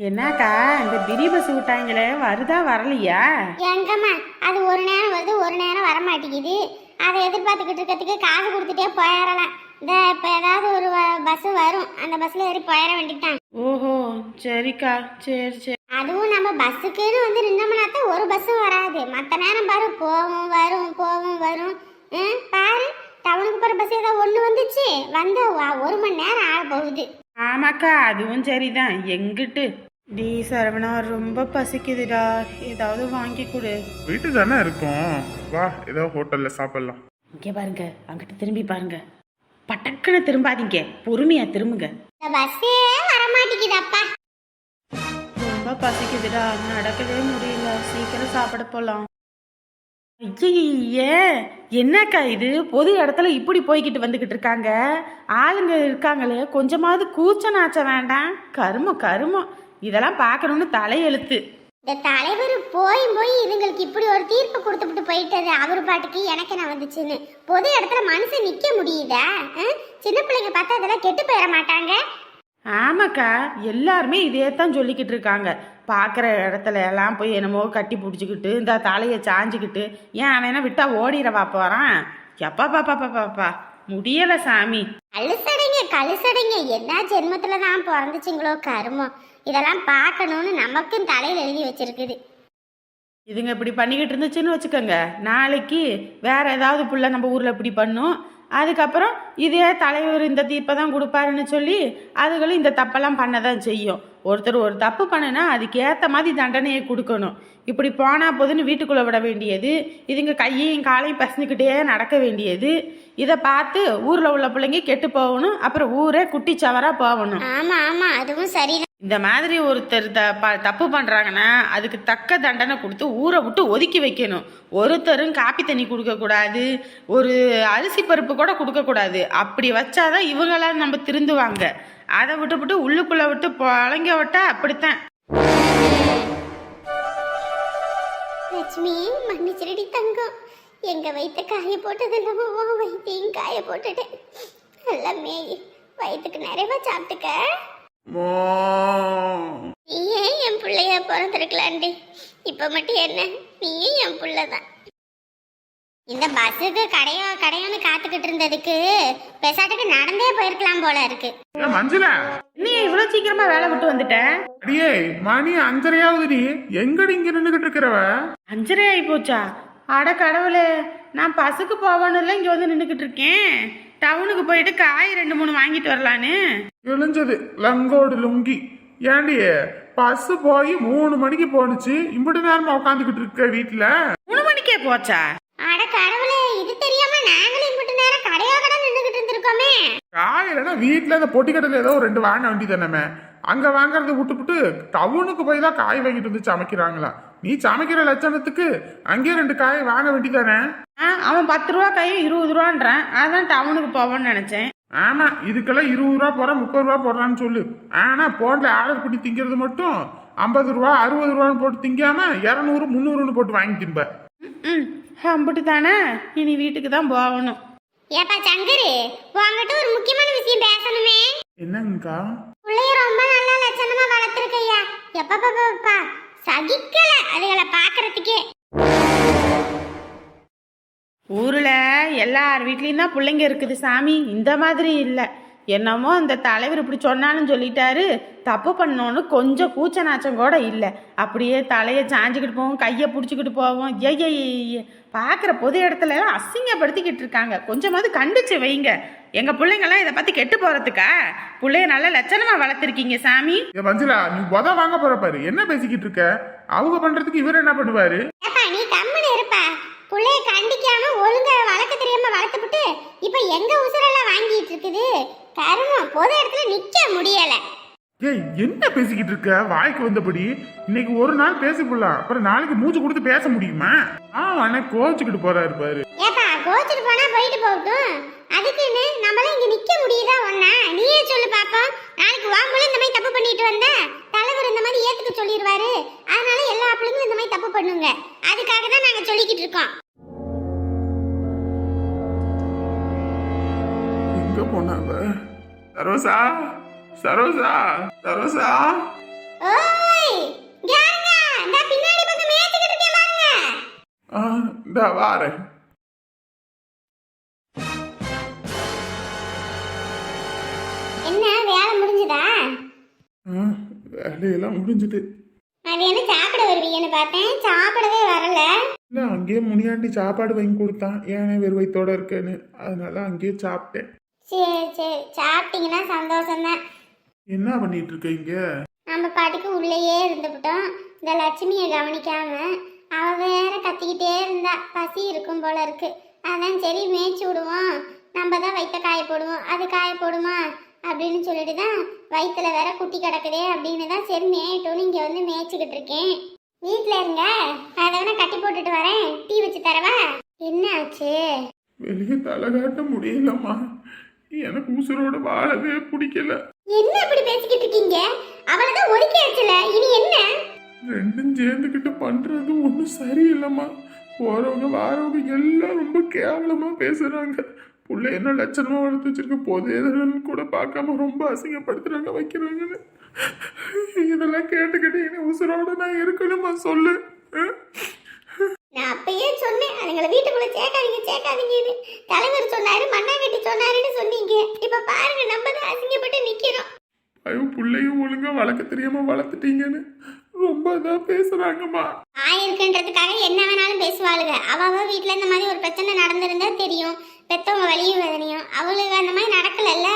என்னக்கா இந்த பிரி பஸ் விட்டாங்களே வருதா வரலையா? எங்கம்மா அது ஒரு நேரம் வருது ஒரு நேரம் வர மாட்டேங்குது அதை எதிர்பார்த்துக்கிட்டு இருக்கிறதுக்கு காசு கொடுத்துட்டே போயிடலாம். இந்த இப்போ ஏதாவது ஒரு பஸ் வரும். அந்த பஸ்ஸில் ஏறி போயிட வேண்டியதுதான். ஓஹோ சரிக்கா சரி சரி. அதுவும் நம்ம பஸ்ஸுக்குன்னு வந்து நின்னோம்னா தான் ஒரு பஸ்ஸும் வராது. மற்ற நேரம் பாரு போகும் வரும் போகும் வரும். ம், பாரு டவுனுக்கு போகிற பஸ் ஏதோ ஒன்று வந்துச்சு. வந்து ஒரு மணி நேரம் ஆக போகுது ஆமாக்கா அதுவும் சரிதான். எங்கிட்டு? டி சரவணா ரொம்ப பசிக்குதுடா. ஏதாவது வாங்கி கொடு. வீட்டு தானே இருக்கோம். வா ஏதோ ஹோட்டல்ல சாப்பிடலாம். இங்கே பாருங்க அங்கிட்டு திரும்பி பாருங்க. பட்டக்குன்னு திரும்பாதீங்க. பொறுமையா திரும்புங்க. இந்த பஸ்ஸே வர மாட்டேங்குதப்பா ரொம்ப பசிக்குதுடா. நடக்கவே முடியல. சீக்கிரம் சாப்பிட போலாம். ஐயே என்னக்கா இது? பொது இடத்துல இப்படி போய்கிட்டு வந்துகிட்டு இருக்காங்க. ஆளுங்க இருக்காங்களே. கொஞ்சமாவது கூச்ச நாச்ச வேண்டாம். கருமம் கருமம். இதெல்லாம் பார்க்கணும்னு தலையெழுத்து. இந்த தலைவர் போய் போய் இதுங்களுக்கு இப்படி ஒரு தீர்ப்பு கொடுத்துட்டு போயிட்டது அவர் பாட்டுக்கு எனக்கு என்ன வந்துச்சுன்னு? பொது இடத்துல மனுஷன் நிக்க முடியுதா? சின்ன பிள்ளைங்க பார்த்தா அதெல்லாம் கெட்டு போயிட மாட்டாங்க? ஆமாக்கா எல்லாருமே இதே தான் சொல்லிக்கிட்டு இருக்காங்க. பார்க்குற இடத்துல எல்லாம் போய் என்னமோ கட்டி பிடிச்சிக்கிட்டு இந்த தலையை சாஞ்சிக்கிட்டு ஏன் அவனை விட்டா ஓடிடவா போகிறான் எப்பா பாப்பா பாப்பா முடியலை சாமி. கழுசடைங்க கழுசடைங்க என்ன ஜென்மத்தில் தான் பிறந்துச்சிங்களோ கருமம் இதெல்லாம் பார்க்கணும்னு நமக்கும் தலையில் எழுதி வச்சிருக்குது. இதுங்க இப்படி பண்ணிக்கிட்டு இருந்துச்சுன்னு வச்சுக்கோங்க. நாளைக்கு வேற ஏதாவது புள்ள நம்ம ஊரில் இப்படி பண்ணும். அதுக்கப்புறம் இதே தலைவர் இந்த தீர்ப்பை தான் கொடுப்பாருன்னு சொல்லி அதுகளும் இந்த தப்பெல்லாம் பண்ண தான் செய்யும். ஒருத்தர் ஒரு தப்பு பண்ணுனா அதுக்கு ஏற்ற மாதிரி தண்டனையை கொடுக்கணும். இப்படி போனா போதுன்னு வீட்டுக்குள்ளே விட வேண்டியது இதுங்க கையையும் காலையும் பசந்துக்கிட்டே நடக்க வேண்டியது. இதை பார்த்து ஊரில் உள்ள பிள்ளைங்க கெட்டு போகணும் அப்புறம் ஊரே குட்டிச்சவராக போகணும். ஆமா ஆமா அதுவும் சரிதான். இந்த மாதிரி ஒருத்தர் த ப- தப்பு பண்றாங்கன்னா அதுக்கு தக்க தண்டனை கொடுத்து ஊரை விட்டு ஒதுக்கி வைக்கணும். ஒருத்தரும் காப்பி தண்ணி கொடுக்கக்கூடாது ஒரு அரிசி பருப்பு கூட கொடுக்கக்கூடாது அப்படி வச்சாதான் இவங்களாம் நம்ம திருந்துவாங்க. அதை விட்டு விட்டு உள்ளுக்குள்ள விட்டு பழங்க விட்டா அப்படித்தான். லட்சுமி மன்னிச்சிரடி தங்கம். எங்க வயிற்ற காய போட்டது இல்லாம உன் வயிற்றையும் காய போட்டுட்டேன். நல்லா மேய் வயிற்றுக்கு நிறைவா சாப்பிட்டுக்க. நீ ஏன் என் பிள்ளைய பிறந்திருக்கலாண்டி இப்ப மட்டும் என்ன? நீயும் என் பிள்ளைதான். இந்த பஸ்ஸுக்கு கடையோ கடையோன்னு காத்துக்கிட்டு இருந்ததுக்கு பெசாட்டுக்கு நடந்தே போயிருக்கலாம் போல இருக்கு. ஏ மஞ்சுளா? நீ இவ்வளோ சீக்கிரமா வேலை விட்டு வந்துட்டேன் அடியே மணி அஞ்சரையாவதுடி. எங்கடி இங்க நின்னுகிட்டு இருக்கிறவ? அஞ்சரை ஆகி போச்சா? அட கடவுளே நான் பஸ்ஸுக்கு போவானுல இங்கே வந்து நின்றுக்கிட்டு இருக்கேன். டவுனுக்கு போயிட்டு காய் ரெண்டு மூணு வாங்கிட்டு வரலான்னு. இழிஞ்சது லங்கோடு லுங்கி. ஏண்டி பஸ் போய் மூணு மணிக்கு போனுச்சு இம்புட்டு நேரமா உட்காந்துக்கிட்டு இருக்க வீட்டுல மூணு மணிக்கே போச்சா? அட கடவுளே இது தெரியாம நாங்களும் இம்பிட்டு நேரம் கடையோ கடை நின்றுகிட்டு இருந்திருக்கோமே. காயிலனா வீட்டுல இந்த பொட்டி கடையில ஏதோ ரெண்டு வாங்க வேண்டி தானே அங்க வாங்குறத விட்டுப்புட்டு டவுனுக்கு போய் தான் காய் வாங்கிட்டு வந்து சமைக்கிறாங்களா? நீ சமைக்கிற லட்சணத்துக்கு அங்கேயே ரெண்டு காய் வாங்க வேண்டிதானே ஆ அவன் பத்து ரூபா கையும் இருபது ரூபான்றான். அதான் டவுனுக்கு போவோன்னு நினச்சேன். ஆமா இதுக்கெல்லாம் இருபது ரூபா போறேன் முப்பது ரூபா போடுறான்னு சொல்லு. ஆனா போன்ல ஆர்டர் பண்ணி திங்கிறது மட்டும் ஐம்பது ரூபா அறுபது ரூபான்னு போட்டு திங்காம இரநூறு முந்நூறுன்னு போட்டு வாங்கி திம்ப. ம். அம்பிட்டு தானே இனி வீட்டுக்கு தான் போகணும். ஏப்பா சங்கரு உங்ககிட்ட ஒரு முக்கியமான விஷயம் பேசணுமே. என்னங்கக்கா பிள்ளைய ரொம்ப நல்லா லட்சணமா வளர்த்துருக்கையா. எப்பப்பா சகிக்கல அதுகளை பாக்குறதுக்கே ஊரில் எல்லார் வீட்லேயும் தான் பிள்ளைங்க இருக்குது சாமி. இந்த மாதிரி இல்லை. என்னமோ இந்த தலைவர் இப்படி சொன்னாலும் சொல்லிட்டாரு. தப்பு பண்ணோன்னு கொஞ்சம் கூச்ச நாச்சம் கூட இல்லை. அப்படியே தலையை சாஞ்சிக்கிட்டு போவோம் கையை பிடிச்சிக்கிட்டு போவோம். ஏய் பார்க்குற பொது இடத்துல எல்லாம் அசிங்கப்படுத்திக்கிட்டு இருக்காங்க. கொஞ்சமாவது கண்டிச்சு வைங்க. எங்கள் பிள்ளைங்கெல்லாம் இதை பற்றி கெட்டு போகிறதுக்கா பிள்ளைய நல்ல லட்சணமாக வளர்த்துருக்கீங்க சாமி. மஞ்சுளா நீ உத வாங்க போற பாரு. என்ன பேசிக்கிட்டு இருக்க? அவங்க பண்றதுக்கு இவர் என்ன பண்ணுவாரு? ஏப்பா நீ கம்முன்னு இருப்பா. புள்ளைய கண்டிக்காம ஒழுங்கா வளர்க்க தெரியாம வளர்த்துப்புட்டு இப்ப எங்க உசுரெல்லாம் வாங்கிட்டு இருக்குது? கருமம் பொது இடத்துல நிக்க முடியல. ஏய் என்ன பேசிக்கிட்டு இருக்க? வாய்க்கு வந்தபடி இன்னைக்கு ஒரு நாள் பேசி போடலாம் அப்புறம் நாளைக்கு மூச்சு கொடுத்து பேச முடியுமா? ஆ அண்ணா கோச்சுக்கிட்டு போறாரு பாரு. ஏப்பா கோச்சுட்டு போனா போயிட்டு போகட்டும். அதுக்குன்னு நம்மளால இங்க நிக்க முடியுதா ஒன்னா நீயே சொல்லு பாப்போம். நாளைக்கு வாங்குல இந்த மாதிரி தப்பு பண்ணிட்டு வந்தா தலைவர் இந்த மாதிரி ஏத்துக்க சொல்லிடுவாரு அதனால எல்லா பிள்ளைங்களும் இந்த மாதிரி தப்பு பண்ணுங்க. அதுக்காக தான் நாங்க சொல்லிக்கிட்டு இருக்கோம். எங்க போனாவ? சரோசா சரோசா சரோசா. இந்த வாரேன் என்ன வேலை முடிஞ்சதா? வேலையெல்லாம் முடிஞ்சது. மதியானம் சாப்பிட வருவீங்கன்னு பார்த்தேன். சாப்பிடவே வரல. இல்லை அங்கேயே முனியாண்டி சாப்பாடு வாங்கி கொடுத்தான். ஏனே வெறுவைத்தோட இருக்கேன்னு. அதனால அங்கேயே சாப்பிட்டேன். சரி சரி. சாப்பிட்டீங்கன்னா சந்தோஷம்தான். என்ன பண்ணிட்டு இருக்கீங்க நம்ம பாட்டுக்கு உள்ளேயே இருந்துவிட்டோம் இந்த லட்சுமியை கவனிக்காம அவ வேற கத்திக்கிட்டே இருந்தா பசி இருக்கும் போல இருக்கு. அதான் சரி மேய்ச்சி விடுவோம். நம்ம தான் வயிற்ற காய போடுவோம். அது காய போடுமா? அப்படின்னு சொல்லிட்டு தான் வயிற்றுல வேற குட்டி கிடக்குதே அப்படின்னு தான் சரி மேயட்டும்னு இங்கே வந்து மேய்ச்சிக்கிட்டு இருக்கேன். வீட்டில் இருங்க. அதை வேணா கட்டி போட்டுட்டு வரேன். டீ வச்சு தரவா? என்ன ஆச்சு? வெளியே தலை காட்ட முடியலம்மா. எனக்கு உசுரோட வாழவே பிடிக்கல. என்ன இப்படி பேசிக்கிட்டு இருக்கீங்க? அவளை தான் ஒதுக்கியாச்சுல இனி என்ன? ரெண்டும் சேர்ந்துக்கிட்டு பண்றது ஒன்றும் சரியில்லைம்மா. போறவங்க வாரவங்க எல்லாம் ரொம்ப கேவலமா பேசுறாங்க. புள்ள என்ன லட்சணமா வளர்த்து வச்சிருக்க போதேன்னு கூட பார்க்காம ரொம்ப அசிங்கப்படுத்துறாங்க வைக்கிறாங்கன்னு. இதெல்லாம் கேட்டுக்கிட்டு இனி உசுரோட நான் இருக்கணுமா? சொல்லு? நான் அப்பயே சொன்னேன் அதுங்களை வீட்டுக்குள்ள சேர்க்காதீங்க சேர்க்காதீங்கன்னு. தலைவர் சொன்னாரு மண்ணாங்கட்டி சொன்னாருன்னு சொன்னீங்க. இப்ப பாருங்க நம்ம தான் அசிங்கப்பட்டு நிக்கிறோம். ஐயோ பிள்ளையும் ஒழுங்கா வளர்க்க தெரியாம வளர்த்துட்டீங்கன்னு ரொம்ப இதாக பேசுறாங்கம்மா. ஆயிருக்குன்றதுக்காக என்ன வேணாலும் பேசுவாளுங்க. அவ அவ வீட்டுல இந்த மாதிரி ஒரு பிரச்சனை நடந்திருந்தா தெரியும். பெத்தவங்க வலியும் வேதனையும். அவளுக்கு அந்த மாதிரி நடக்கலல்ல.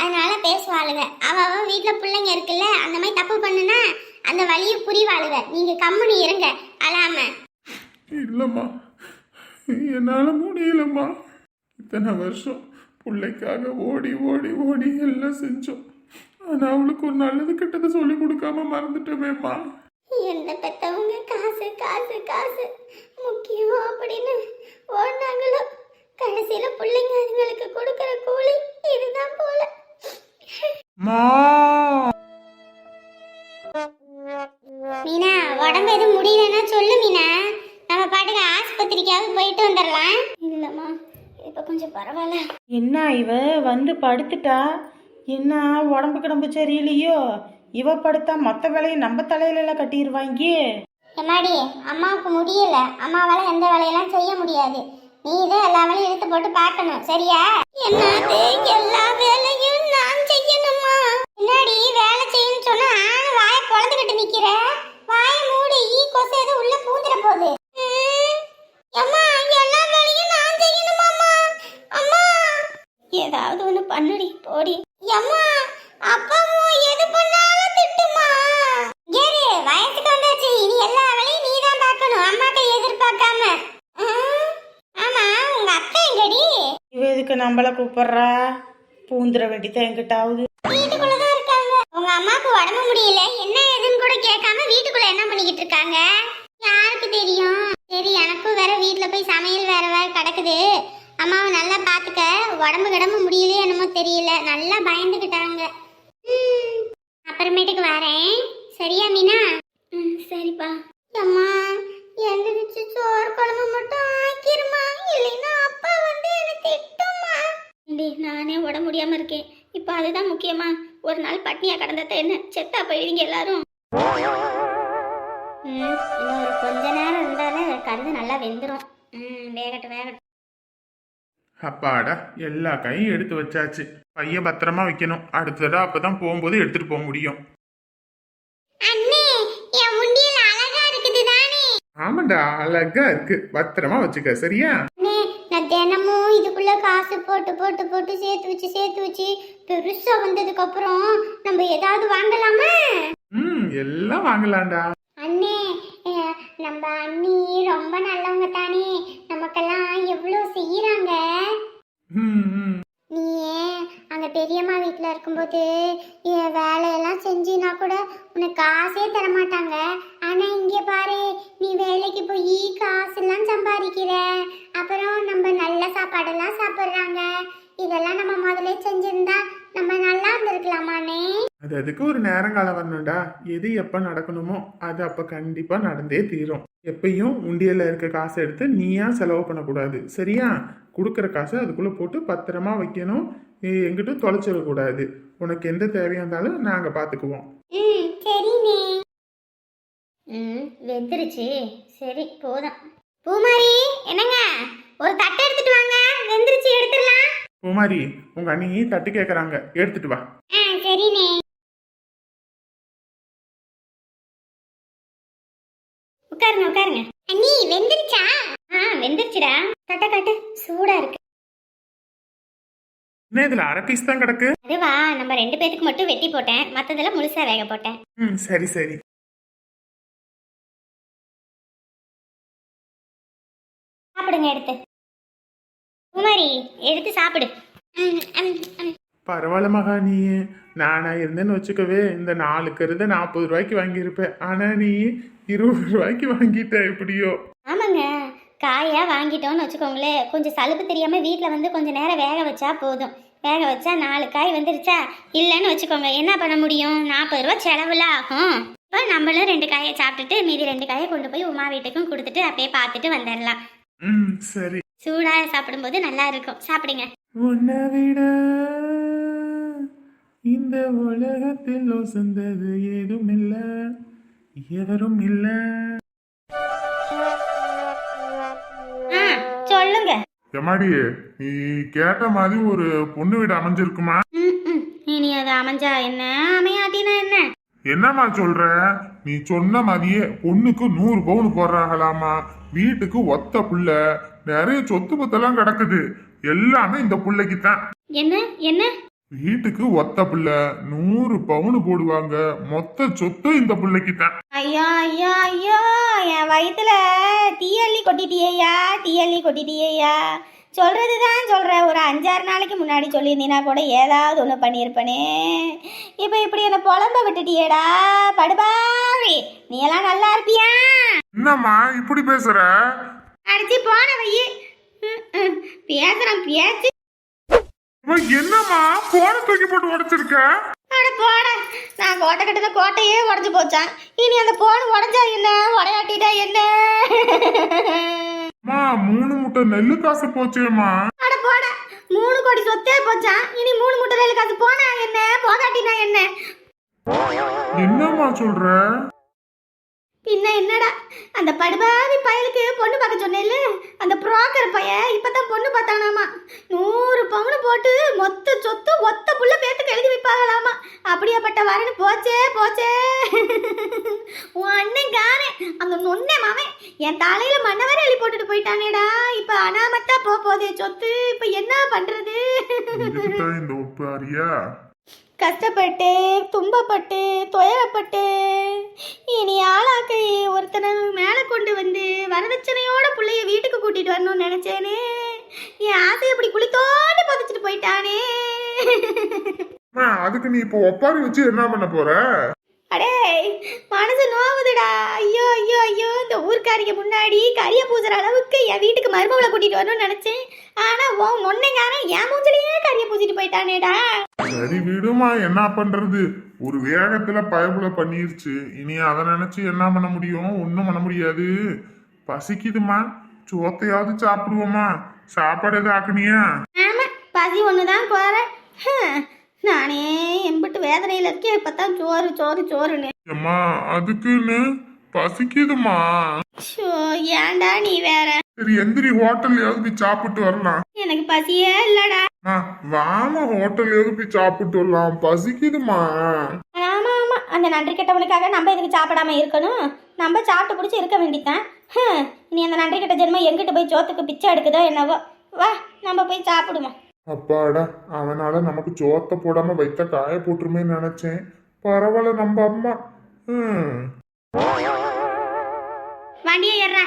அதனால பேசுவாளுங்க. அவ அவ வீட்டுல பிள்ளைங்க இருக்குல்ல அந்த மாதிரி தப்பு பண்ணுனா அந்த வலியை புரிவாளுங்க. நீங்க கம்முனு இருங்க அழாம. இல்லைம்மா. என்னால் முடியலம்மா. இத்தனை வருஷம் பிள்ளைக்காக ஓடி ஓடி ஓடி எல்லாம் செஞ்சோம். ஆனால் அவளுக்கு ஒரு நல்லது கெட்டதை சொல்லி கொடுக்காம மறந்துட்டோமேம்மா. எந்த பெத்தவங்க? காசு காசு காசு. முக்கியம் அப்படின்னு ஓடினாங்களோ? கடைசியில பிள்ளைங்க அதுங்களுக்கு கொடுக்கற கூலி இதுதான் போல. மீனா உடம்பு எதுவும் முடியலன்னா சொல்லு மீனா. நம்ம பாட்டுக்கு ஆஸ்பத்திரிக்காவது போயிட்டு வந்துடலாம். இல்லம்மா இப்ப கொஞ்சம் பரவாயில்ல. என்ன இவ? வந்து படுத்துட்டா? என்ன உடம்பு கிடம்பு சரியில்லையோ? இவ படுத்தா மொத்த வேலையும் நம்ம தலையில எல்லாம் கட்டிடுவாங்க எம்மாடி அம்மாவுக்கு முடியல. அம்மாவால எந்த வேலையெல்லாம் செய்ய முடியாது. நீ தான் எல்லா வேலையும் இழுத்து போட்டு பார்க்கணும். சரியா? என்னது? எல்லா வேலையும் நான் செய்யணுமா? என்னடி வேலை செய்யணும்னு சொன்னா ஆன வாய பொழந்துகிட்டு நிக்கிற? வாய மூடி ஈ கொசு எதுவும் உள்ள பூந்துற போகுது ம், அம்மா எல்லா வேலையும் நான் செய்யணுமாம்மா அம்மா ஏதாவது ஒண்ணு பண்ணுடி போடி. அம்மா அப்பா எது பண்ணாலும் திட்டுமா? ஏறு வயசுக்கு வந்தாச்சு. இனி எல்லா வேலையும் நீ தான் பார்க்கணும். அம்மாட்ட எதிர்பார்க்காம. ஆமா உங்க அக்கா எங்கடி? இவ எதுக்கு நம்மள கூப்பிடுறா? பூந்துட வேண்டியதான் எங்கிட்டாவது. வீட்டுக்குள்ளதான் இருக்காங்க. உங்க அம்மாக்கு உடம்பு முடியல. என்ன ஏதுன்னு கூட கேட்காம வீட்டுக்குள்ள என்ன பண்ணிக்கிட்டு இருக்காங்க? யாருக்கு தெரியும்? சரி எனக்கும் வேற வீட்டில் போய் சமையல் வேற வேற கிடக்குது. அம்மாவை நல்லா பார்த்துக்க உடம்பு கிடம்பு முடியலையே என்னமோ தெரியல. நல்லா பயந்துக்கிட்டாங்க அப்புறமேட்டுக்கு வரேன். சரியா மீனா? ம் சரிப்பா. அம்மா எழுந்திரிச்சு சோறு குழம்பு மட்டும் ஆக்கிருமா? இல்லைன்னா அப்பா வந்து என்ன திட்டுமா? ஏண்டி நானே உடம்பு முடியாம இருக்கேன். இப்போ அதுதான் முக்கியமா. ஒரு நாள் பட்னியா கடந்தத என்ன? செத்தா போயிடுங்க எல்லாரும். கருது நல்லா வெந்துடும் ம் வேகட்டும் வேகட்டும். அப்பாடா எல்லா கையும் எடுத்து வச்சாச்சு. பையன் பத்திரமா வைக்கணும். அடுத்த தடவை அப்பதான் போகும்போது எடுத்துட்டு போக முடியும். ஆமாண்டா அழகா இருக்கு. பத்திரமா வச்சுக்க சரியா? நான் தினமும் இதுக்குள்ள காசு போட்டு போட்டு போட்டு சேர்த்து வச்சு சேர்த்து வச்சு பெருசா வந்ததுக்கு அப்புறம் நம்ம ஏதாவது வாங்கலாமா? ம் எல்லாம் வாங்கலாம்டா. நம்ம அண்ணி ரொம்ப நல்லவங்க தானே. நமக்கெல்லாம் எவ்வளோ செய்யறாங்க நீ அங்க பெரியம்மா வீட்டில் இருக்கும்போது வேலையெல்லாம் செஞ்சினா கூட உனக்கு காசே தர மாட்டாங்க ஆனா இங்க பாரு நீ வேலைக்கு போய் காசெல்லாம் சம்பாதிக்கிற. அப்புறம் நம்ம நல்ல சாப்பாடெல்லாம் சாப்பிட்றாங்க. இதெல்லாம் நம்ம முதல்ல செஞ்சிருந்தா நம்ம நல்லா இருந்திருக்கலாமாண்ணே? அது அதுக்கு ஒரு நேரங்காலம் வரணும்டா. எது எப்ப நடக்கணுமோ அது அப்ப கண்டிப்பா நடந்தே தீரும். எப்பயும் உண்டியல்ல இருக்க காசை எடுத்து நீயா செலவு பண்ணக்கூடாது? சரியா? கொடுக்குற காசை அதுக்குள்ள போட்டு பத்திரமா வைக்கணும். எ- எங்கிட்டும் தொலைச்சிடக்கூடாது உனக்கு எந்த தேவையா இருந்தாலும் நாங்க பாத்துக்குவோம். ம் சரிண்ணே. ம் வெந்துருச்சு. சரி போதும். பூமாரி என்னங்க? ஒரு தட்டை எடுத்துட்டு வாங்க. குமாரி உங்க அண்ணி தட்டு கேக்குறாங்க. எடுத்துட்டு வா. ஆ சரிண்ணே. உட்காருங்க உட்காருங்க. அண்ணி வெந்திருச்சா? ஆ வெந்திருச்சுடா. கட்ட கட்டு. சூடா இருக்கு. என்ன இதுல அரை பீஸ் தான் கிடக்கு? அதுவா நம்ம ரெண்டு பேத்துக்கு மட்டும் வெட்டி போட்டேன். மத்ததெல்லாம் முழுசா வேக போட்டேன். ம் சரி சரி. சாப்பிடுங்க எடுத்து. குமாரி எடுத்து சாப்பிடு. பரவாயில்ல மகா நீ. நானா இருந்தேன்னு வச்சுக்கவே இந்த நாலு கருதை நாற்பது ரூபாய்க்கு வாங்கியிருப்பேன். ஆனா நீ இருபது ரூபாய்க்கு வாங்கிட்ட எப்படியோ. ஆமாங்க. காயா வாங்கிட்டோம்னு வச்சுக்கோங்களேன். கொஞ்சம் சலுப்பு தெரியாம வீட்டில் வந்து கொஞ்சம் நேரம் வேக வச்சா போதும். வேக வச்சா நாலு காய் வந்துருச்சா? இல்லைன்னு வச்சுக்கோங்க. என்ன பண்ண முடியும்? நாற்பது ரூபா செலவுல ஆகும். இப்போ நம்மளும் ரெண்டு காயை சாப்பிட்டுட்டு மீதி ரெண்டு காயை கொண்டு போய் உமா வீட்டுக்கும் கொடுத்துட்டு அப்படியே பார்த்துட்டு வந்துடலாம். ம் சரி. சூடா சாப்பிடும்போது நல்லா இருக்கும் சாப்பிடுங்க. உன்னை விட இந்த உலகத்தில் உசந்தது ஏதும் இல்ல. எவரும் இல்ல. ஆ சொல்லுங்க. எம்மாடி நீ கேட்ட மாதிரி ஒரு பொண்ணு வீடு அமைஞ்சிருக்குமா? இனி அது அமைஞ்சா என்ன? அமையாட்டினா என்ன? என்னம்மா சொல்ற? நீ சொன்ன மாதிரியே பொண்ணுக்கு நூறு பவுன் போடுறாங்களாமா வீட்டுக்கு ஒத்த புள்ள. நிறைய சொத்து பத்தெல்லாம் கிடக்குது. எல்லாமே இந்த புள்ளைக்கு தான் என்ன? என்ன? வீட்டுக்கு ஒத்த புள்ள நூறு பவுன் போடுவாங்க. மொத்த சொத்து இந்த புள்ளைக்கு தான் ஐயோ ஐயோ ஐயோ என் வயித்துல தீயள்ளி கொட்டிட்டியேயா தீயள்ளி கொட்டிட்டியேயா சொல்றது தான் சொல்கிறேன் ஒரு அஞ்சாறு நாளைக்கு முன்னாடி சொல்லியிருந்தீனா கூட ஏதாவது ஒன்று பண்ணியிருப்பனே. இப்போ இப்படி என்னை புலம்ப விட்டுட்டியேடா படுபாவி. நீ எல்லாம் நல்லா இருப்பியா? என்னம்மா இப்படி பேசுற? அடிச்சு போன வையி. பேசுறேன் பேச்சு. இவன் என்னம்மா? போன தூக்கி போட்டு உடைச்சிருக்க? அட போட. நான் கோட்டை கட்டின கோட்டையே உடஞ்சு போச்சான். இனி அந்த போன் உடஞ்சா என்ன? உடையாட்டிட்டா என்ன? அம்மா மூணு முட்டை நெல்லு காசு போச்சேம்மா அட போட. மூணு கோடி சொத்தே போச்சான். இனி மூணு முட்டை ரயில் காசு போனா என்ன? போகாட்டினா என்ன? என்னம்மா சொல்ற? பின்ன என்னடா? அந்த படுபாவி பயலுக்கு பொண்ணு பார்க்க சொன்னேன்ல அந்த புரோக்கர் பையன் இப்பதான் பொண்ணு பார்த்தானாமா? நூறு பவுனு போட்டு மொத்த சொத்து ஒத்த புள்ள பேத்துக்கு எழுதி வைப்பாங்களாமா? அப்படியாப்பட்ட வரன்னு போச்சே போச்சே. உன் அண்ணன் காரே அந்த நொண்ணே மாவன் என் தலையில மண்ணவரை எழுதி போட்டுட்டு போயிட்டானேடா. இப்ப அனாமத்தா போதே சொத்து இப்ப என்ன பண்றது? கஷ்டப்பட்டு துன்பப்பட்டு துயரப்பட்டு இனி ஆளாக்கை ஒருத்தனை மேலே கொண்டு வந்து வரதட்சணையோட பிள்ளைய வீட்டுக்கு கூட்டிட்டு வரணும்னு நினைச்சேனே. என் ஆசை இப்படி குளித்தோண்டு புதைச்சிட்டு போயிட்டானே. அதுக்கு நீ இப்போ ஒப்பாரி வச்சு என்ன பண்ண போற? அடே மனசு நோவுதுடா. ஐயோ ஐயோ ஐயோ இந்த ஊர்க்காரிக்கு முன்னாடி கரிய பூசுற அளவுக்கு என் வீட்டுக்கு மருமகளை கூட்டிட்டு வரணும்னு நினைச்சேன். ஆனா உன் முன்னைங்காரன் என் மூஞ்சிலேயே கரிய பூசிட்டு போயிட்டானேடா. சரி விடுமா என்ன பண்றது? ஒரு வேகத்துல பயபுல பண்ணிருச்சு. இனி அதை நினைச்சு என்ன பண்ண முடியும்? ஒன்றும் பண்ண முடியாது. பசிக்குதுமா? சோத்தையாவது சாப்பிடுவோமா? சாப்பாடு எதுவும் ஆக்குனியா ஆமா பசி ஒண்ணுதான் போறேன் ஹம், நானே எம்பிட்டு வேதனையில இருக்கேன். இப்பதான் சோறு சோறு சோறுன்னு. அம்மா அதுக்குன்னு பசிக்குதுமா ஷோ ஏன்டா நீ வேற? சரி எந்திரி ஹோட்டல்லையாவது போய் சாப்பிட்டு வரலாம். எனக்கு பசியே இல்லடா. அம்மா, வாமா ஹோட்டல்லையாவது போய் சாப்பிட்டு வரலாம். பசிக்குதுமா ஆமா ஆமா அந்த நன்றி கெட்டவனுக்காக நம்ம இதுக்கு சாப்பிடாம இருக்கணும்? நம்ம சாப்பிட்டு பிடிச்சி இருக்க வேண்டியதான் ஹம், நீ அந்த நன்றி கெட்ட ஜென்மம் எங்கிட்ட போய் சோத்துக்கு பிச்சை எடுக்குதோ என்னவோ. வா நம்ம போய் சாப்பிடுவோம். அப்பாடா அவனால நமக்கு சோத்த போடாம வைத்த காய போட்டுருமே நினைச்சேன். பரவாயில்ல நம்ம அம்மா. ம் வண்டியை ஏறா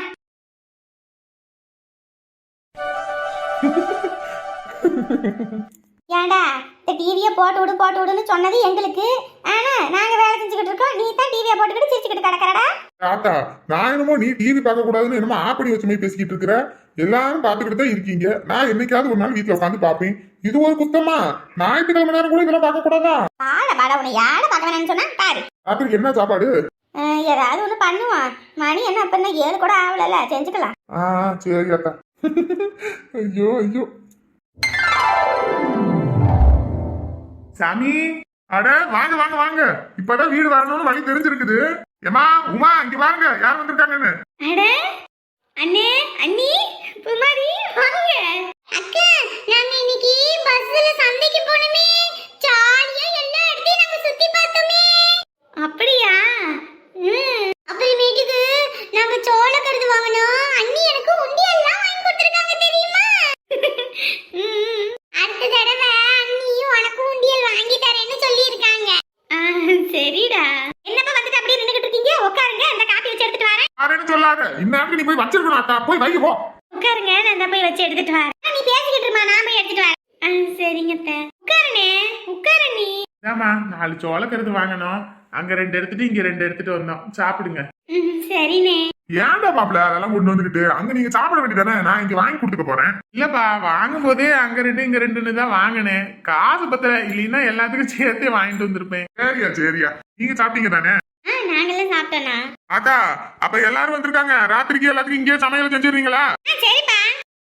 ஏன்டா இந்த டிவியை போட்டு விடு போட்டு விடுன்னு சொன்னது எங்களுக்கு? ஆனா நாங்க வேலை செஞ்சுக்கிட்டு இருக்கோம். நீ தான் டிவியை போட்டுக்கிட்டு சிரிச்சுக்கிட்டு கிடக்கறடா. தாத்தா நான் என்னமோ நீ டிவி பார்க்க கூடாதுன்னு என்னமோ ஆப்படி வச்ச மாதிரி பேசிக்கிட்டு இருக்கிற? எல்லாரும் பார்த்துக்கிட்டு தான் இருக்கீங்க. நான் என்னைக்காவது ஒரு நாள் வீட்டுல உட்காந்து பார்ப்பேன். இது ஒரு குத்தமா? ஞாயிற்றுக்கிழமை நேரம் கூட இதெல்லாம் பார்க்க கூடாதா? பாட பாட உன்னை யார பார்க்க வேணாம்னு சொன்னா பாரு. ராத்திரிக்கு என்ன சாப்பாடு? ஏதாவது ஒன்று பண்ணுவான். மணி என்ன அப்ப என்ன ஏழு கூட ஆகலல்ல? செஞ்சுக்கலாம். ஆ சரி அத்தா. ஐயோ ஐயோ. சாமி அட வாங்க வாங்க வாங்க. இப்பதான் வீடு வரணும்னு வழி தெரிஞ்சிருக்குது. ஏமா உமா இங்க வாங்க யார் வந்திருக்காங்கன்னு? அட அண்ணே அண்ணி குமாரி வாங்க. அக்கா நாங்க இன்னைக்கு பஸ்ல சந்தைக்கு போனோமே. ஜாலியா எல்லா இடத்தையும் நாங்க சுத்தி பார்த்தோமே. அப்படியா? அப்புறமேட்டுக்கு நாங்க சோள கருது வாங்கணும் அண்ணி எனக்கு உண்டியெல்லாம் வாங்கி கொடுத்துருக்காங்க தெரியுமா? அடுத்த தடவை அண்ணியும் உனக்கு உண்டியல் வாங்கி தரேன்னு சொல்லியிருக்காங்க. சரிடா. என்னப்பா வந்துட்டு அப்படியே நின்னுகிட்டு இருக்கீங்க? உட்காருங்க அந்த காப்பி வச்சு எடுத்துட்டு வரேன் யாருன்னு சொல்லாத. இந்நேரத்துக்கு நீ போய் வச்சிருக்கணும் அக்கா. போய் வைக்க போ. உட்காருங்க நான் இந்த போய் வச்சு எடுத்துட்டு வரேன். நீ பேசிக்கிட்டு இருமா நான் போய் எடுத்துட்டு வரேன். ஆ, சரிங்க அத்தை. உட்காருண்ணே உட்காரு நீ. ஏமா நாலு சோளக்கருது வாங்கணும். அங்க ரெண்டு எடுத்துட்டு இங்க ரெண்டு எடுத்துட்டு வந்தோம். சாப்பிடுங்க. ம், சரிண்ணே. ஏன்டா மாப்பிள அதெல்லாம் கொண்டு வந்துகிட்டு அங்க நீங்க சாப்பிட வேண்டியதானே? நான் இங்க வாங்கி கொடுத்துக்க போறேன். இல்லப்பா வாங்கும் போதே அங்க ரெண்டு இங்க ரெண்டுன்னு தான் வாங்கினேன். காசு பத்தல இல்லைன்னா எல்லாத்துக்கும் சேர்த்தே வாங்கிட்டு வந்திருப்பேன். சரியா சரியா. நீங்க சாப்பிட்டீங்க தானே நாங்கெல்லாம் சாப்பிட்டோண்ணா அக்கா அப்ப எல்லாரும் வந்திருக்காங்க. ராத்திரிக்கு எல்லாத்துக்கும் இங்கே சமையல் செஞ்சிருவீங்களா சரிப்பா.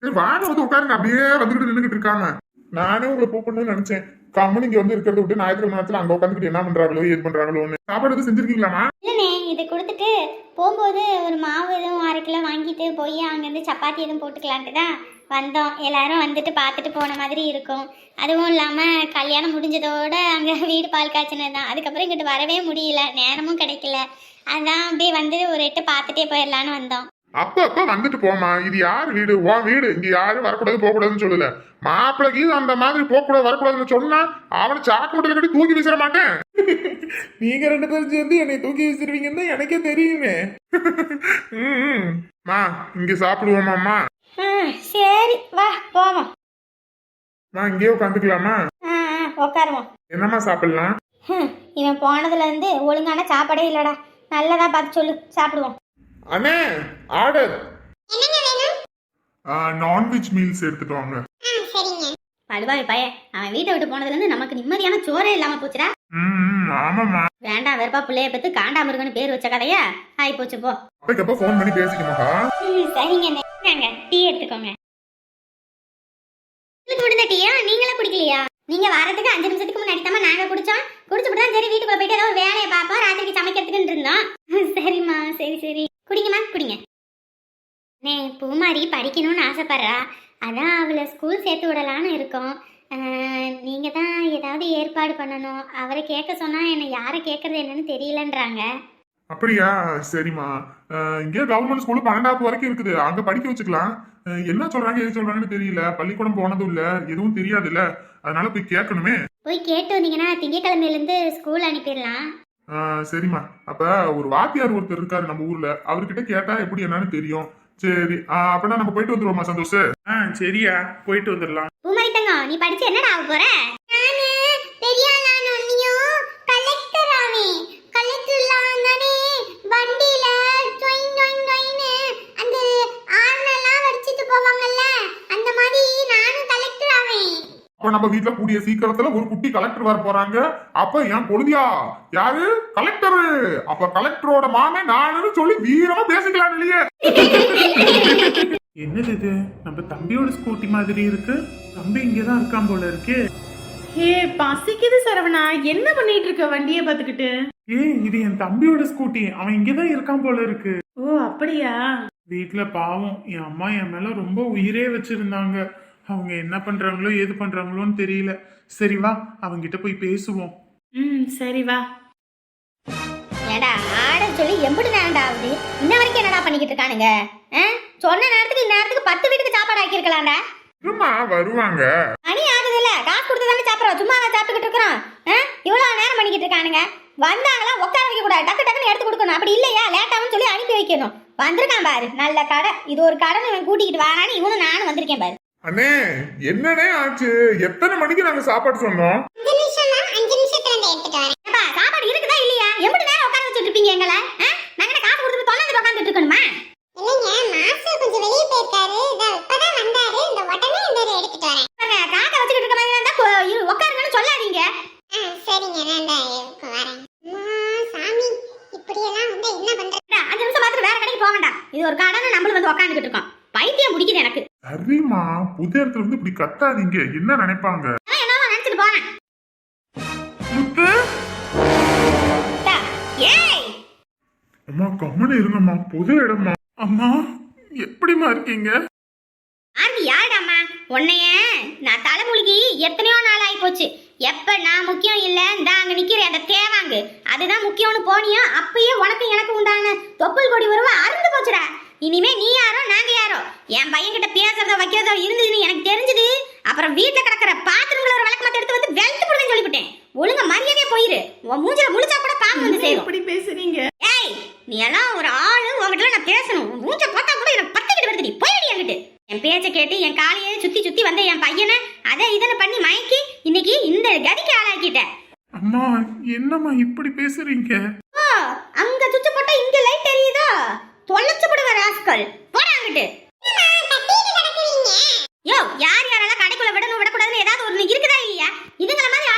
சரி, வாங்க வந்து உட்காருங்க. அப்படியே வந்துகிட்டு நின்றுகிட்டு இருக்காங்க. நானே உங்களை கூப்பிடணும்னு நினைச்சேன். கம்மன் இங்க வந்து இருக்கிறத விட்டு ஞாயிற்றுக்கிழமை நேரத்துல அங்க உட்காந்துக்கிட்டு என்ன பண்றாங்களோ ஏது பண்றாங்களோன்னு. சாப்பாடு எதுவும் செஞ்சிருக்கீங்களாமா இல்லைண்ணே இதை கொடுத்துட்டு போகும்போது ஒரு மாவு எதுவும் அரை கிலோ வாங்கிட்டு போய் அங்கேருந்து சப்பாத்தி எதுவும் போட்டுக்கலான்ட்டு தான் வந்தோம். எல்லாரும் வந்துட்டு பார்த்துட்டு போன மாதிரி இருக்கும். அதுவும் இல்லாமல் கல்யாணம் முடிஞ்சதோட அங்கே வீடு பால் காய்ச்சினது தான். அதுக்கப்புறம் இங்கிட்டு வரவே முடியல. நேரமும் கிடைக்கல. அதான் அப்படியே வந்து ஒரு எட்டு பார்த்துட்டே போயிடலான்னு வந்தோம். அப்ப அப்ப வந்துட்டு போமா இது யார் வீடு? உன் வீடு. இங்க யாரும் வரக்கூடாது போக கூடாதுன்னு சொல்லல. மாப்பிளைக்கு அந்த மாதிரி போக கூடாது வரக்கூடாதுன்னு சொன்னா அவனை சாக்கு மட்டும் கட்டி தூக்கி வீசிட மாட்டேன். நீங்க ரெண்டு பேரும் சேர்ந்து என்னை தூக்கி வீசிடுவீங்கன்னு எனக்கே தெரியுமே. ம், மா இங்க சாப்பிடுவோமாம்மா. சரி வா போவோம். மா இங்கேயே உட்காந்துக்கலாமா? உட்காருவோம். என்னம்மா சாப்பிடலாம்? ஹம், இவன் போனதுலேருந்து ஒழுங்கான சாப்பாடே இல்லைடா. நல்லதா பார்த்து சொல்லு சாப்பிடுவோம். அண்ணே ஆர்டர். என்னங்க வேணும்? நான்வெஜ் மீல்ஸ் எடுத்துட்டு வாங்க. ஆ சரிங்க. படுவாய் பையன் அவன் வீட்டை விட்டு போனதுலேருந்து நமக்கு நிம்மதியான சோறே இல்லாமல் போச்சுடா. ம் ஆமாம்மா. வேண்டாம் வெறுப்பா பிள்ளைய பத்து காண்டாமிருகன்னு பேர் வச்ச கதையா? ஆயி போச்சு போ. அப்பக்கப்ப ஃபோன் பண்ணி பேசிக்கமாக்கா சரிங்க என்னங்க டீ எடுத்துக்கோங்க. முடிந்த டீயா? நீங்களும் குடிக்கலையா? நீங்க வரதுக்கு அஞ்சு நிமிஷத்துக்கு முன்னாடி தான் நாங்க குடிச்சோம். குடிச்சுட்டு தான் சரி வீட்டுக்குள்ள போயிட்டு ஏதோ வேலையை பார்ப்போம் ராத்திரிக்கு சமைக்கிறதுக்குன்னு இருந்தோம். சரிம்மா சரி சரி. குடிங்கம்மா குடிங்க. நே பூமாரி படிக்கணும்னு ஆசைப்படுறா. அதான் அவளை ஸ்கூல் சேர்த்து விடலான்னு இருக்கோம். ஆஹ், நீங்க தான் ஏதாவது ஏற்பாடு பண்ணணும். அவரை கேட்க சொன்னா என்னை யாரை கேட்கறது என்னன்னு தெரியலன்றாங்க. அப்படியா? சரிம்மா. இங்கே கவர்மெண்ட் ஸ்கூல் பன்னெண்டாவது வரைக்கும் இருக்குது. அங்க படிக்க வச்சுக்கலாம். என்ன சொல்றாங்க எது சொல்றாங்கன்னு தெரியல. பள்ளிக்கூடம் போனதும் இல்ல. எதுவும் தெரியாதுல்ல. அதனால போய் கேட்கணுமே. போய் கேட்டு வந்தீங்கன்னா திங்கக்கிழமையிலேருந்து ஸ்கூல் அனுப்பிடலாம். சரிம்மா. அப்ப ஒரு வாத்தியார் ஒருத்தர் இருக்காரு நம்ம ஊர்ல. அவர்கிட்ட கேட்டா எப்படி என்னன்னு தெரியும். சரி அப்பனா நம்ம போயிட்டு வந்துருவோமா சந்தோஷ்? ஆ சரியா போயிட்டு வந்துடலாம் பூமாரி தங்கம் நீ படிச்சு என்னடா ஆக போற? அப்ப நம்ம வீட்ல கூடிய சீக்கிரத்துல ஒரு குட்டி கலெக்டர் வர போறாங்க. அப்ப என் பொழுதியா? யாரு? கலெக்டர். அப்ப கலெக்டரோட மாமே நானுன்னு சொல்லி வீரமா பேசிக்கலாம் இல்லையே என்னது இது? நம்ம தம்பியோட ஸ்கூட்டி மாதிரி இருக்கு. தம்பி இங்கதான் இருக்கான் போல இருக்கு. ஏ பசிக்குது சரவணா. என்ன பண்ணிட்டு இருக்க? வண்டியை பார்த்துக்கிட்டு. ஏய் இது என் தம்பியோட ஸ்கூட்டி. அவன் இங்கதான் இருக்கான் போல இருக்கு. ஓ அப்படியா? வீட்ல பாவம். என் அம்மா என் மேல ரொம்ப உயிரே வச்சிருந்தாங்க. அவங்க என்ன பண்றாங்களோ ஏது பண்றாங்களோன்னு தெரியல. சரி வா. அவங்கிட்ட போய் பேசுவோம். ம் சரி வா. ஏடா ஆர்டர் சொல்லி எம்பிட்டு நேரம்டா ஆகுது இன்ன வரைக்கும் என்னடா பண்ணிக்கிட்டு இருக்கானுங்க? ஆ? சொன்ன நேரத்துக்கு இந்நேரத்துக்கு பத்து வீட்டுக்கு சாப்பாடு ஆக்கியிருக்கலாம்டா. இருமா வருவாங்க. மணி ஆகுதுல்ல. காசு கொடுத்து தானே சாப்பிட்றோம். சும்மா நான் சாப்பிட்டுக்கிட்டு இருக்கிறோம்? இவ்வளவு நேரம் பண்ணிக்கிட்டு இருக்கானுங்க. வந்தாங்களா உட்கார வைக்க கூடாது. டக்கு டக்குன்னு எடுத்து கொடுக்கணும். அப்படி இல்லையா? லேட்டாகும் சொல்லி அனுப்பி வைக்கணும். வந்திருக்கான் பாரு. நல்ல கடை. இது ஒரு கடை இவன் கூட்டிக்கிட்டு வாரான்னு இவனும் நானும் வந்திருக்கேன் பாரு. அண்ணே என்னனே ஆச்சு? எத்தனை மணிக்கு நாங்க சாப்பாடு சொன்னோம்? வரேன். சாப்பாடு இருக்குதா இல்லையா? எப்படி நேரம் உட்கார வச்சுட்டு இருப்பீங்க எங்களை? நாங்க காசு கொடுத்துட்டு தொலைஞ்சிட்டு உட்காந்துட்டு இருக்கணுமா? இல்லைங்க மாஸ்டர் கொஞ்சம் வெளியே போயிருக்காரு. இதோ இப்பதான் வந்தாரு. இந்த உடனே இந்த எடுத்துட்டு வரேன். வச்சுக்கிட்டு இருக்க மாதிரி இருந்தா உட்காருங்கன்னு சொல்லாதீங்க. ஆ சரிங்க நான் இப்ப வரேன். சாமி இப்படியெல்லாம் வந்து என்ன பண்றது ஏடா, அஞ்சு நிமிஷம் பார்த்துட்டு வேற கடைக்கு போக வேண்டாம். இது ஒரு கடனை நம்மளும் வந்து உட்காந்துக்கிட்டு இருக்கோம். பைத்தியம் பிடிக்குது எனக்கு. சரிம்மா புது இடத்துல இருந்து இப்படி கத்தாதீங்க. என்ன நினைப்பாங்க? என்னவோ நினைச்சிட்டு போனேன். முத்து? டா, ஏய்! அம்மா கம்மனு இருங்கம்மா. புது இடம்மா. அம்மா எப்படிம்மா இருக்கீங்க? ஆண்டி யாருடாம்மா? உன்னைய நான் தலைமுழுகி எத்தனையோ நாள் ஆகி போச்சு. எப்ப நான் முக்கியம் இல்ல இந்த அங்க நிக்கிற அந்த தேவாங்கு. அதுதான் முக்கியம்னு போனியோ அப்பயே உனக்கு எனக்கு உண்டான தொப்புள் கொடி உறவு அறுந்து போச்சுடா. இனிமே நீ யாரோ நாங்க யாரோ? என் பையன் கிட்ட பேசுறதோ வைக்கிறதோ இருந்ததுன்னு எனக்கு தெரிஞ்சது. அப்புறம் வீட்டுல கிடக்கிற பாத்திரங்கள ஒரு விளக்கமாத்த எடுத்து வந்து வெளுத்து போடுவேன்னு சொல்லிவிட்டேன். ஒழுங்கா மரியாதையே போயிரு. உன் மூஞ்சில முழிச்சா கூட பாம்பு வந்து சேரும். இப்படி பேசுறீங்க? ஏய் நீ எல்லாம் ஒரு ஆளு உன்கிட்ட நான் பேசணும். மூஞ்ச பார்த்தா கூட எனக்கு பத்திக்கிட்டு வருது போயிடி என்கிட்ட என் பேச்சை கேட்டு என் காலையே சுத்தி சுத்தி வந்த என் பையனை அதை இதனை பண்ணி மயக்கி இன்னைக்கு இந்த கதிக்கு ஆளாக்கிட்ட. அம்மா என்னம்மா இப்படி பேசுறீங்க? ஓ அங்க சுவிட்ச் போட்டா இங்க லைட் எரியுதா? தொலைச்சு விடுவ ராஸ்கல். போடா அங்கிட்டு. யோ யார் யாரெல்லாம் கடைக்குள்ள விடணும் விடக்கூடாதுன்னு ஏதாவது ஒண்ணு இருக்குதா இல்லையா? இதுங்கள மாதிரி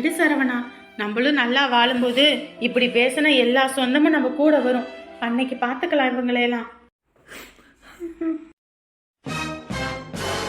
விடு சரவணா. நம்மளும் நல்லா வாழும்போது இப்படி பேசின எல்லா சொந்தமும் நம்ம கூட வரும். அன்னைக்கு பார்த்துக்கலாம் இவங்களையெல்லாம்.